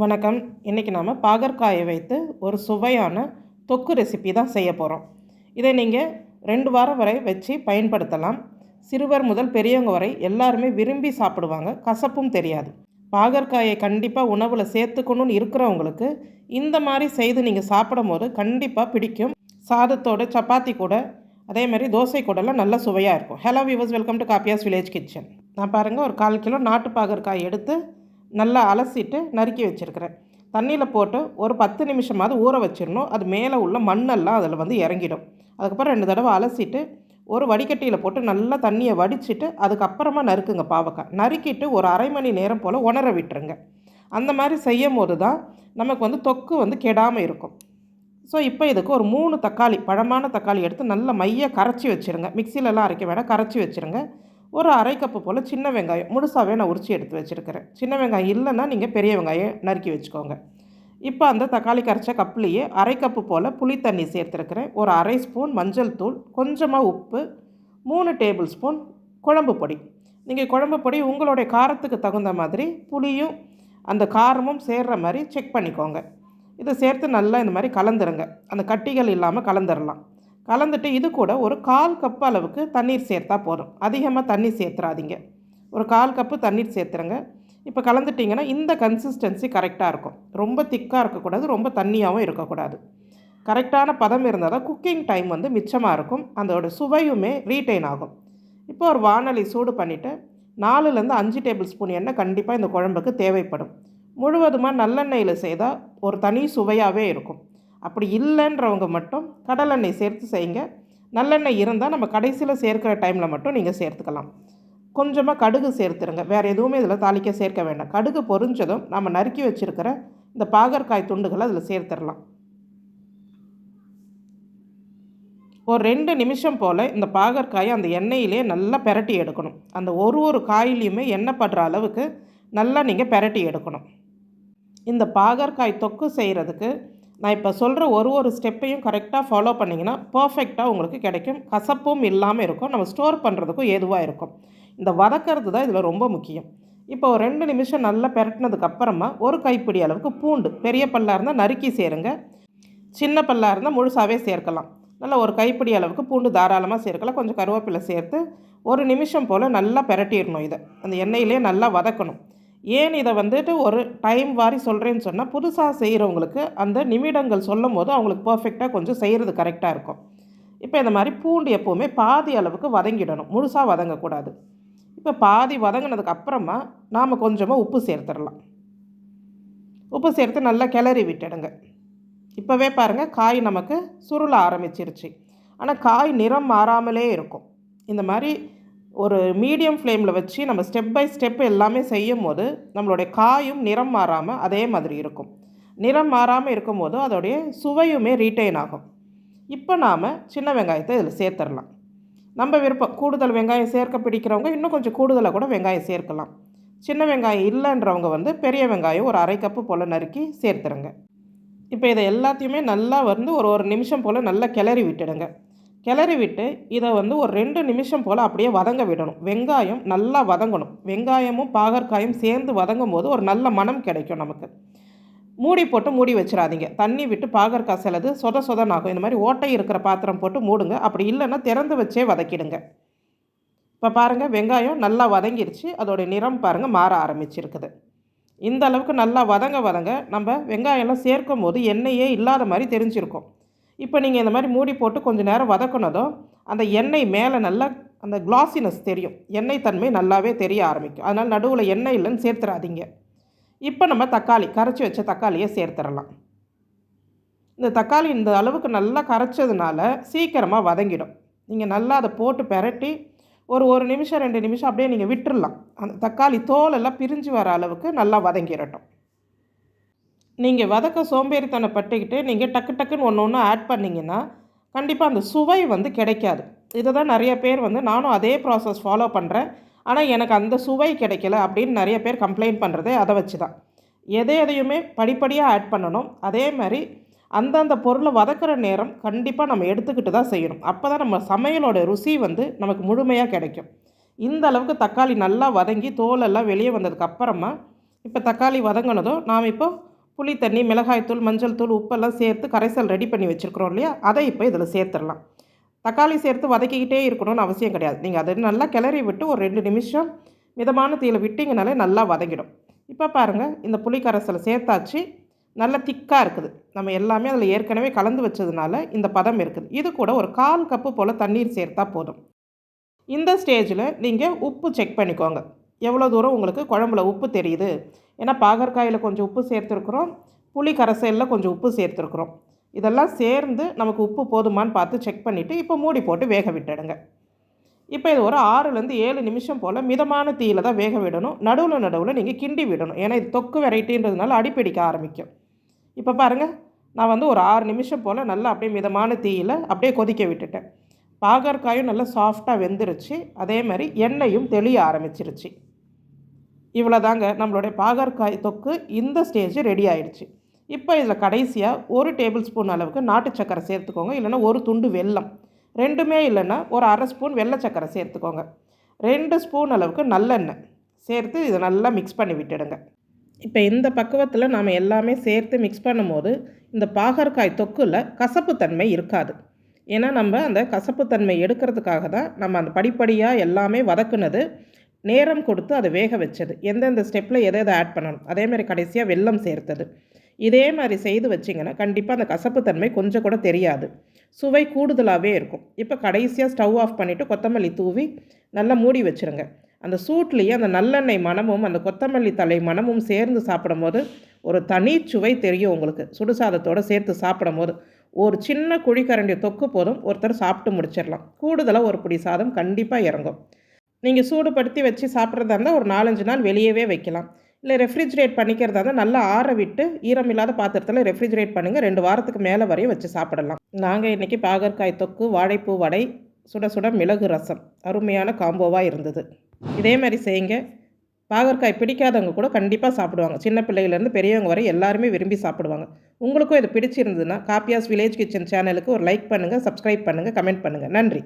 வணக்கம். இன்றைக்கி நாம் பாகற்காயை வைத்து ஒரு சுவையான தொக்கு ரெசிபி தான் செய்ய போகிறோம் இதை நீங்கள் ரெண்டு வாரம் வரை வச்சு பயன்படுத்தலாம். சிறுவர் முதல் பெரியவங்க வரை எல்லாருமே விரும்பி சாப்பிடுவாங்க. கசப்பும் தெரியாது. பாகற்காயை கண்டிப்பாக உணவில் சேர்த்துக்கணும்னு இருக்கிறவங்களுக்கு இந்த மாதிரி செய்து நீங்கள் சாப்பிடும் போது கண்டிப்பாக பிடிக்கும். சாதத்தோட சப்பாத்தி கூட அதே மாதிரி தோசை கூடலாம் நல்ல சுவையாக இருக்கும். ஹலோ வியூவர்ஸ் வெல்கம் டு காப்பியாஸ் வில்லேஜ் கிச்சன் நான் பாருங்கள் ஒரு கால் கிலோ நாட்டு பாகற்காய் எடுத்து நல்லா அலசிட்டு நறுக்கி வச்சுருக்கிறேன். தண்ணியில் போட்டு ஒரு பத்து நிமிஷமாவது ஊற வச்சிடணும். அது மேலே உள்ள மண்ணெல்லாம் அதில் வந்து இறங்கிடும். அதுக்கப்புறம் ரெண்டு தடவை அலசிட்டு ஒரு வடிகட்டியில் போட்டு நல்லா தண்ணியை வடிச்சிட்டு அதுக்கப்புறமா நறுக்குங்க பாவக்காய். நறுக்கிட்டு ஒரு அரை மணி நேரம் போல் உணர விட்டுருங்க. அந்த மாதிரி செய்யும் போது தான் நமக்கு வந்து தொக்கு வந்து கெடாமல் இருக்கும். ஸோ இப்போ இதுக்கு ஒரு மூணு தக்காளி பழமான தக்காளி எடுத்து நல்லா மைய கரைச்சி வச்சுருங்க. மிக்சிலெலாம் அரைக்க வேணாம். கரைச்சி வச்சுருங்க. ஒரு அரை கப்பு போல் சின்ன வெங்காயம் முழுசாகவே நான் உரிச்சி எடுத்து வச்சுருக்கிறேன். சின்ன வெங்காயம் இல்லைன்னா நீங்கள் பெரிய வெங்காயம் நறுக்கி வச்சுக்கோங்க. இப்போ அந்த தக்காளி கரைச்ச கப்புலேயே அரை கப்பு போல் புளி தண்ணி சேர்த்துருக்கிறேன். ஒரு அரை ஸ்பூன் மஞ்சள் தூள் கொஞ்சமாக உப்பு மூணு டேபிள் ஸ்பூன் குழம்பு பொடி. நீங்கள் குழம்பு பொடி உங்களுடைய காரத்துக்கு தகுந்த மாதிரி புளியும் அந்த காரமும் சேர்கிற மாதிரி செக் பண்ணிக்கோங்க. இதை சேர்த்து நல்லா இந்த மாதிரி கலந்துருங்க. அந்த கட்டிகள் இல்லாமல் கலந்துடலாம் கலந்துட்டு இது கூட ஒரு கால் கப் அளவுக்கு தண்ணீர் சேர்த்தா போதும். அதிகமாக தண்ணி சேர்த்துறாதீங்க. ஒரு கால் கப்பு தண்ணீர் சேர்த்துருங்க. இப்போ கலந்துட்டிங்கன்னா இந்த கன்சிஸ்டன்சி கரெக்டாக இருக்கும். ரொம்ப திக்காக இருக்கக்கூடாது ரொம்ப தண்ணியாகவும் இருக்கக்கூடாது. கரெக்டான பதம் இருந்தால் தான் குக்கிங் டைம் வந்து மிச்சமாக இருக்கும். அதோட சுவையுமே ரீட்டைன் ஆகும். இப்போ ஒரு வானொலி சூடு பண்ணிவிட்டு நாலுலேருந்து அஞ்சு டேபிள் ஸ்பூன் எண்ணெய் கண்டிப்பாக இந்த குழம்புக்கு தேவைப்படும். முழுவதுமாக நல்லெண்ணெயில் செய்தால் ஒரு தனி சுவையாகவே இருக்கும். அப்படி இல்லைன்றவங்க மட்டும் கடலெண்ணெய் சேர்த்து செய்யுங்க. நல்லெண்ணெய் இருந்தால் நம்ம கடைசியில் சேர்க்குற டைமில் மட்டும் நீங்கள் சேர்த்துக்கலாம். கொஞ்சமாக கடுகு சேர்த்துருங்க. வேறு எதுவுமே இதில் தாளிக்க சேர்க்க வேண்டாம். கடுகு பொரிஞ்சதும் நம்ம நறுக்கி வச்சுருக்கிற இந்த பாகற்காய் துண்டுகளை அதில் சேர்த்துடலாம். ஒரு ரெண்டு நிமிஷம் போல் இந்த பாகற்காயை அந்த எண்ணெயிலே நல்லா பெரட்டி எடுக்கணும். அந்த ஒரு ஒரு காயிலையுமே எண்ணெய் படுற அளவுக்கு நல்லா நீங்கள் பெரட்டி எடுக்கணும். இந்த பாகற்காய் தொக்கு செய்கிறதுக்கு நான் இப்போ சொல்கிற ஒரு ஒரு ஸ்டெப்பையும் கரெக்டாக ஃபாலோ பண்ணிங்கன்னா பர்ஃபெக்டாக உங்களுக்கு கிடைக்கும். கசப்பும் இல்லாமல் இருக்கும். நம்ம ஸ்டோர் பண்ணுறதுக்கும் ஏதுவாக இருக்கும். இந்த வதக்கிறது தான் இதில் ரொம்ப முக்கியம். இப்போ ஒரு ரெண்டு நிமிஷம் நல்லா பெரட்டினதுக்கப்புறமா ஒரு கைப்பிடி அளவுக்கு பூண்டு பெரிய பல்லாக இருந்தால் நறுக்கி சேருங்க. சின்ன பல்லாக இருந்தால் முழுசாகவே சேர்க்கலாம். நல்லா ஒரு கைப்பிடி அளவுக்கு பூண்டு தாராளமாக சேர்க்கலாம். கொஞ்சம் கருவேப்பிலை சேர்த்து ஒரு நிமிஷம் போல் நல்லா பெரட்டிடணும் இதை. அந்த எண்ணெயிலே நல்லா வதக்கணும். ஏன் இதை வந்துட்டு ஒரு டைம் வாரி சொல்கிறேன்னு சொன்னால் புதுசாக செய்கிறவங்களுக்கு அந்த நிமிடங்கள் சொல்லும் போது அவங்களுக்கு பர்ஃபெக்டாக கொஞ்சம் செய்கிறது கரெக்டாக இருக்கும். இப்போ இந்த மாதிரி பூண்டு எப்போவுமே பாதி அளவுக்கு வதங்கிடணும். முழுசாக வதங்கக்கூடாது. இப்போ பாதி வதங்கினதுக்கு அப்புறமா நாம் கொஞ்சமாக உப்பு சேர்த்துடலாம். உப்பு சேர்த்து நல்லா கிளறி விட்டுடுங்க. இப்போவே பாருங்கள் காய் நமக்கு சுருள ஆரம்பிச்சிருச்சு. ஆனால் காய் நிறம் மாறாமலே இருக்கும். இந்த மாதிரி ஒரு மீடியம் ஃப்ளேமில் வச்சு நம்ம ஸ்டெப் பை ஸ்டெப் எல்லாமே செய்யும் போது நம்மளுடைய காயும் நிறம் மாறாமல் அதே மாதிரி இருக்கும். நிறம் மாறாமல் இருக்கும்போது அதோடைய சுவையுமே ரீட்டைன் ஆகும். இப்போ நாம் சின்ன வெங்காயத்தை இதில் சேர்த்துடலாம். நம்ம விருப்பம் கூடுதல் வெங்காயம் சேர்க்க பிடிக்கிறவங்க இன்னும் கொஞ்சம் கூடுதலாக கூட வெங்காயம் சேர்க்கலாம். சின்ன வெங்காயம் இல்லைன்றவங்க வந்து பெரிய வெங்காயம் ஒரு அரை கப்பு போல் நறுக்கி சேர்த்துருங்க இப்போ இதை எல்லாத்தையுமே நல்லா வந்து ஒரு ஒரு நிமிஷம் போல் நல்லா கிளறி விட்டுடுங்க. கிளறி விட்டு இதை வந்து ஒரு ரெண்டு நிமிஷம் போல் அப்படியே வதங்க விடணும். வெங்காயம் நல்லா வதங்கணும். வெங்காயமும் பாகற்காயும் சேர்ந்து வதங்கும் போது ஒரு நல்ல மனம் கிடைக்கும் நமக்கு. மூடி போட்டு மூடி வச்சிடாதீங்க. தண்ணி விட்டு பாகற்காய் சிலது சொத சொதனாகும். இந்த மாதிரி ஓட்டை இருக்கிற பாத்திரம் போட்டு மூடுங்க. அப்படி இல்லைன்னா திறந்து வச்சே வதக்கிடுங்க. இப்போ பாருங்கள் வெங்காயம் நல்லா வதங்கிருச்சு. அதோடைய நிறம் பாருங்கள் மாற ஆரம்பிச்சிருக்குது. இந்த அளவுக்கு நல்லா வதங்க வதங்க நம்ம வெங்காயம்லாம் சேர்க்கும் போது எண்ணெயே இல்லாத மாதிரி தெரிஞ்சிருக்கும். இப்போ நீங்கள் இந்த மாதிரி மூடி போட்டு கொஞ்சம் நேரம் வதக்குனதும் அந்த எண்ணெய் மேலே நல்லா அந்த கிளாசினஸ் தெரியும். எண்ணெய் தன்மை நல்லாவே தெரிய ஆரம்பிக்கும். அதனால் நடுவில் எண்ணெய் இல்லைன்னு சேர்த்துறாதீங்க. இப்போ நம்ம தக்காளி கரைச்சி வச்ச தக்காளியை சேர்த்துடலாம். இந்த தக்காளி இந்த அளவுக்கு நல்லா கரைச்சதுனால சீக்கிரமாக வதங்கிடும். நீங்கள் நல்லா அதை போட்டு பெரட்டி ஒரு ஒரு நிமிஷம் ரெண்டு நிமிஷம் அப்படியே நீங்கள் விட்டுடலாம் அந்த தக்காளி தோலெல்லாம் பிரிஞ்சு வர அளவுக்கு நல்லா வதங்கிடட்டும். நீங்கள் வதக்க சோம்பேறித்தனை பட்டுக்கிட்டு நீங்கள் டக்கு டக்குன்னு ஒன்று ஒன்று ஆட் பண்ணிங்கன்னா கண்டிப்பாக அந்த சுவை வந்து கிடைக்காது. இதை தான் நிறைய பேர் வந்து நானும் அதே ப்ராசஸ் ஃபாலோ பண்ணுறேன் ஆனால் எனக்கு அந்த சுவை கிடைக்கல அப்படின்னு நிறைய பேர் கம்ப்ளைண்ட் பண்ணுறதே அதை வச்சு தான் எதை எதையுமே படிப்படியாக ஆட் பண்ணணும். அதே மாதிரி அந்தந்த பொருளை வதக்கிற நேரம் கண்டிப்பாக நம்ம எடுத்துக்கிட்டு தான் செய்யணும். அப்போ தான் நம்ம சமையலோட ருசி வந்து நமக்கு முழுமையாக கிடைக்கும். இந்த அளவுக்கு தக்காளி நல்லா வதங்கி தோலெல்லாம் வெளியே வந்ததுக்கு அப்புறமா இப்போ தக்காளி வதங்கினதும் நாம் இப்போ புளி தண்ணி மிளகாய்த்தூள் மஞ்சள் தூள் உப்பெல்லாம் சேர்த்து கரைசல் ரெடி பண்ணி வச்சுருக்குறோம் இல்லையா? அதை இப்போ இதில் சேர்த்துடலாம். தக்காளி சேர்த்து வதக்கிக்கிட்டே இருக்கணும்னு அவசியம் கிடையாது. நீங்கள் அதை நல்லா கிளறி விட்டு ஒரு ரெண்டு நிமிஷம் மிதமான தீயில் விட்டிங்கனாலே நல்லா வதங்கிடும். இப்போ பாருங்கள் இந்த புளி கரைசலை சேர்த்தாச்சு. நல்லா திக்காக இருக்குது. நம்ம எல்லாமே அதில் ஏற்கனவே கலந்து வச்சதுனால இந்த பதம் இருக்குது. இது கூட ஒரு கால் கப்பு போல் தண்ணீர் சேர்த்தா போதும். இந்த ஸ்டேஜில் நீங்கள் உப்பு செக் பண்ணிக்கோங்க. எவ்வளோ தூரம் உங்களுக்கு குழம்புல உப்பு தெரியுது? ஏன்னா பாகற்காயில் கொஞ்சம் உப்பு சேர்த்துருக்குறோம். புளி கரைசலில் கொஞ்சம் உப்பு சேர்த்துருக்குறோம். இதெல்லாம் சேர்ந்து நமக்கு உப்பு போதுமான்னு பார்த்து செக் பண்ணிவிட்டு இப்போ மூடி போட்டு வேக விட்டுடுங்க. இப்போ இது ஒரு ஆறுலேருந்து ஏழு நிமிஷம் போல் மிதமான தீயில் தான் வேக விடணும். நடுவில் நடுவில் நீங்கள் கிண்டி விடணும். ஏன்னா இது தொக்கு வெரைட்டின்றதுனால அடிப்பிடிக்க ஆரம்பிக்கும். இப்போ பாருங்கள் நான் வந்து ஒரு ஆறு நிமிஷம் போல் நல்லா அப்படியே மிதமான தீயில் அப்படியே கொதிக்க விட்டுட்டேன். பாகற்காயும் நல்லா சாஃப்டாக வெந்துருச்சு. அதே மாதிரி எண்ணெயும் தெளிய ஆரம்பிச்சிருச்சு. இவ்வளோ தாங்க நம்மளுடைய பாகற்காய் தொக்கு இந்த ஸ்டேஜ் ரெடி ஆயிடுச்சு. இப்போ இதில் கடைசியாக ஒரு டேபிள் ஸ்பூன் அளவுக்கு நாட்டு சக்கரை சேர்த்துக்கோங்க. இல்லைன்னா ஒரு துண்டு வெல்லம். ரெண்டுமே இல்லைன்னா ஒரு அரை ஸ்பூன் வெள்ளை சக்கரை சேர்த்துக்கோங்க. ரெண்டு ஸ்பூன் அளவுக்கு நல்லெண்ணெய் சேர்த்து இதை நல்லா மிக்ஸ் பண்ணி விட்டுடுங்க. இப்போ இந்த பக்குவத்தில் நாம் எல்லாமே சேர்த்து மிக்ஸ் பண்ணும்போது இந்த பாகற்காய் தொக்கில் கசப்புத்தன்மை இருக்காது. ஏன்னா நம்ம அந்த கசப்புத்தன்மை எடுக்கிறதுக்காக தான் நம்ம அந்த படிப்படியாக எல்லாமே வதக்குனது நேரம் கொடுத்து அதை வேக வச்சது. எந்தெந்த ஸ்டெப்பில் எதை எதை ஆட் பண்ணணும்? அதேமாதிரி கடைசியாக வெல்லம் சேர்த்தது. இதே மாதிரி செய்து வச்சிங்கன்னா கண்டிப்பாக அந்த கசப்புத்தன்மை கொஞ்சம் கூட தெரியாது. சுவை கூடுதலாகவே இருக்கும். இப்போ கடைசியாக ஸ்டவ் ஆஃப் பண்ணிவிட்டு கொத்தமல்லி தூவி நல்லா மூடி வச்சுருங்க. அந்த சூட்லேயே அந்த நல்லெண்ணெய் மனமும் அந்த கொத்தமல்லி தலை மனமும் சேர்ந்து சாப்பிடும்போது ஒரு தனி சுவை தெரியும் உங்களுக்கு. சுடுசாதத்தோடு சேர்த்து சாப்பிடும்போது. ஒரு சின்ன குழிக்கரண்டி தொக்கு போதும் ஒருத்தர் சாப்பிட்டு முடிச்சிடலாம் கூடுதலாக ஒரு பிடி சாதம் கண்டிப்பாக இறங்கும். நீங்கள் சூடுபடுத்தி வச்சு சாப்பிட்றதா இருந்தால் ஒரு நாலஞ்சு நாள் வெளியவே வைக்கலாம். இல்லை ரெஃப்ரிஜிரேட் பண்ணிக்கிறதா இருந்தால் நல்லா ஆற விட்டு ஈரம் இல்லாத பாத்திரத்தில் ரெஃப்ரிஜிரேட் பண்ணுங்கள் ரெண்டு வாரத்துக்கு மேலே வரையும் வச்சு சாப்பிடலாம். நாங்கள் இன்றைக்கி பாகற்காய் தொக்கு வாழைப்பூ வடை சுட சுட மிளகு ரசம். அருமையான காம்போவாக இருந்தது. இதே மாதிரி செய்யுங்க. பாகற்காய் பிடிக்காதவங்க கூட கண்டிப்பாக சாப்பிடுவாங்க. சின்ன பிள்ளையிலேருந்து பெரியவங்க வரை எல்லாருமே விரும்பி சாப்பிடுவாங்க. உங்களுக்கும் இது பிடிச்சிருந்ததுன்னா காப்பியாஸ் வில்லேஜ் கிச்சன் சேனலுக்கு ஒரு லைக் பண்ணுங்கள் சப்ஸ்கிரைப் பண்ணுங்கள் கமெண்ட் பண்ணுங்கள் நன்றி.